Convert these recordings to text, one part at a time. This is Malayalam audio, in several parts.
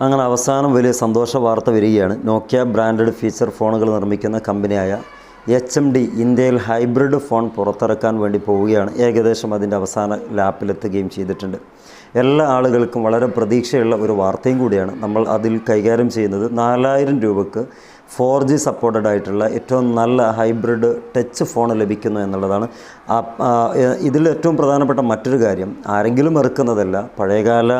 അങ്ങനെ അവസാനം വലിയ സന്തോഷ വാർത്ത വരികയാണ്. നോക്കിയ ബ്രാൻഡഡ് ഫീച്ചർ ഫോണുകൾ നിർമ്മിക്കുന്ന കമ്പനിയായ എച്ച് എം ഡി ഇന്ത്യയിൽ ഹൈബ്രിഡ് ഫോൺ പുറത്തിറക്കാൻ വേണ്ടി പോവുകയാണ്. ഏകദേശം അതിന്റെ അവസാന ലാപ്പിലെത്തുകയും ചെയ്തിട്ടുണ്ട്. എല്ലാ ആളുകൾക്കും വളരെ പ്രതീക്ഷയുള്ള ഒരു വാർത്തയും കൂടിയാണ്. നമ്മൾ അതിൽ കൈകാര്യം ചെയ്യുന്നത് നാലായിരം രൂപക്ക് ഫോർ ജി സപ്പോർട്ടഡ് ആയിട്ടുള്ള ഏറ്റവും നല്ല ഹൈബ്രിഡ് ടച്ച് ഫോൺ ലഭിക്കുന്നു എന്നുള്ളതാണ്. ഇതിൽ ഏറ്റവും പ്രധാനപ്പെട്ട മറ്റൊരു കാര്യം ആരെങ്കിലും ഇറക്കുന്നതല്ല പഴയകാല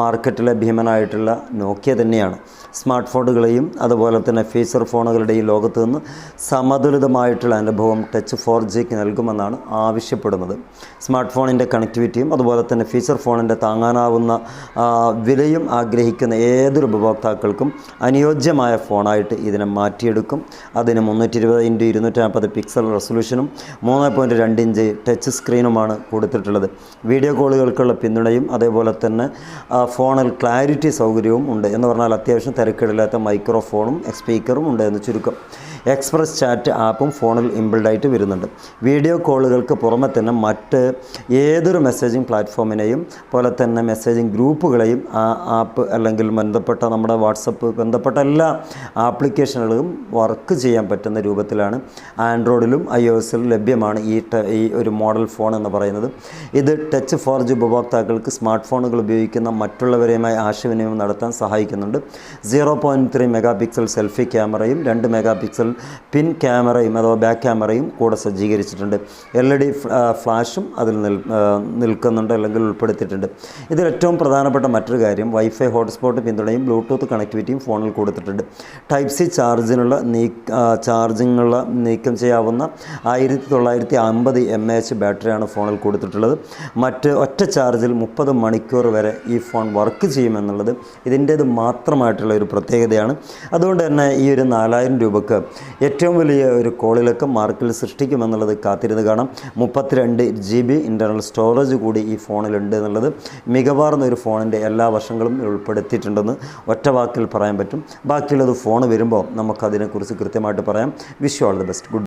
മാർക്കറ്റിലെ ഭീമനായിട്ടുള്ള നോക്കിയ തന്നെയാണ്. സ്മാർട്ട് ഫോണുകളെയും അതുപോലെ തന്നെ ഫീച്ചർ ഫോണുകളുടെയും ലോകത്ത് നിന്ന് സമതുലിതമായിട്ടുള്ള അനുഭവം ടച്ച് ഫോർ ജിക്ക് നൽകുമെന്നാണ് ആവശ്യപ്പെടുന്നത്. സ്മാർട്ട് ഫോണിന്റെ കണക്ടിവിറ്റിയും അതുപോലെ തന്നെ ഫീച്ചർ ഫോണിന്റെ താങ്ങാനാവുന്ന വിലയും ആഗ്രഹിക്കുന്ന ഏതൊരു ഉപഭോക്താക്കൾക്കും അനുയോജ്യമായ ഫോണായിട്ട് ഇതിനെ മാറ്റിയെടുക്കും. അതിന് മുന്നൂറ്റി ഇരുപത് ഇന്റു ഇരുന്നൂറ്റി നാൽപ്പത് പിക്സൽ റെസൊല്യൂഷനും മൂന്ന് പോയിന്റ് രണ്ട് ഇഞ്ച് ടച്ച് സ്ക്രീനുമാണ് കൊടുത്തിട്ടുള്ളത്. വീഡിയോ കോളുകൾക്കുള്ള പിന്തുണയും അതേപോലെ തന്നെ ഫോണിൽ ക്ലാരിറ്റി സൗകര്യവും ഉണ്ട്. എന്ന് പറഞ്ഞാൽ അത്യാവശ്യം തിരക്കിടില്ലാത്ത മൈക്രോഫോണും സ്പീക്കറും ഉണ്ട് എന്ന് ചുരുക്കം. എക്സ്പ്രസ് ചാറ്റ് ആപ്പും ഫോണിൽ ഇമ്പിൾഡായിട്ട് വരുന്നുണ്ട്. വീഡിയോ കോളുകൾക്ക് പുറമെ തന്നെ മറ്റ് ഏതൊരു മെസ്സേജിംഗ് പ്ലാറ്റ്ഫോമിനെയും പോലെ തന്നെ മെസ്സേജിംഗ് ഗ്രൂപ്പുകളെയും ആ ആപ്പ് അല്ലെങ്കിൽ ബന്ധപ്പെട്ട നമ്മുടെ വാട്സപ്പ് ബന്ധപ്പെട്ട എല്ലാ ആപ്ലിക്കേഷനുകളും വർക്ക് ചെയ്യാൻ പറ്റുന്ന രൂപത്തിലാണ് ആൻഡ്രോയിഡിലും ഐ ഒ എസിലും ലഭ്യമാണ് ഈ ഈ ഒരു മോഡൽ ഫോൺ എന്ന് പറയുന്നത്. ഇത് ടച്ച് ഫോർ ജി ഉപഭോക്താക്കൾക്ക് സ്മാർട്ട് ഫോണുകൾ ഉപയോഗിക്കുന്ന മറ്റുള്ളവരെയുമായി ആശയവിനിമയം നടത്താൻ സഹായിക്കുന്നുണ്ട്. Zero point three mega pixel selfie ക്യാമറയും രണ്ട് മെഗാ പിക്സൽ പിൻ ക്യാമറയും അഥവാ ബാക്ക് ക്യാമറയും കൂടെ സജ്ജീകരിച്ചിട്ടുണ്ട്. എൽ ഇ ഡി ഫ്ലാഷും അതിൽ നിൽ നിൽക്കുന്നുണ്ട് അല്ലെങ്കിൽ ഉൾപ്പെടുത്തിയിട്ടുണ്ട്. ഇതിൽ ഏറ്റവും പ്രധാനപ്പെട്ട മറ്റൊരു കാര്യം വൈഫൈ ഹോട്ട്സ്പോട്ട് പിന്തുണയും ബ്ലൂടൂത്ത് കണക്ടിവിറ്റിയും ഫോണിൽ കൊടുത്തിട്ടുണ്ട്. ടൈപ്പ് സി ചാർജിനുള്ള നീ ചാർജിങ്ങുള്ള നീക്കം ചെയ്യാവുന്ന ആയിരത്തി തൊള്ളായിരത്തി അമ്പത് എ എച്ച് ബാറ്ററിയാണ് ഫോണിൽ കൊടുത്തിട്ടുള്ളത്. മറ്റ് ഒറ്റ ചാർജിൽ മുപ്പത് മണിക്കൂർ വരെ ഈ ഫോൺ വർക്ക് ചെയ്യുമെന്നുള്ളത് ഇതിന്റേത് മാത്രമായിട്ടുള്ള ഒരു പ്രത്യേകതയാണ്. അതുകൊണ്ട് തന്നെ ഈ ഒരു നാലായിരം രൂപക്ക് ഏറ്റവും വലിയ ഒരു കോളിലൊക്കെ മാർക്കിൽ സൃഷ്ടിക്കുമെന്നുള്ളത് കാത്തിരുന്ന് കാണാം. മുപ്പത്തിരണ്ട് ജി ബി ഇന്റർണൽ സ്റ്റോറേജ് കൂടി ഈ ഫോണിലുണ്ട് എന്നുള്ളത് മികവാർന്ന ഒരു ഫോണിന്റെ എല്ലാ വശങ്ങളും ഉൾപ്പെടുത്തിയിട്ടുണ്ടെന്ന് ഒറ്റ വാക്കിൽ പറയാൻ പറ്റും. ബാക്കിയുള്ളത് ഫോൺ വരുമ്പോൾ നമുക്കതിനെക്കുറിച്ച് കൃത്യമായിട്ട് പറയാം. Wish all the best good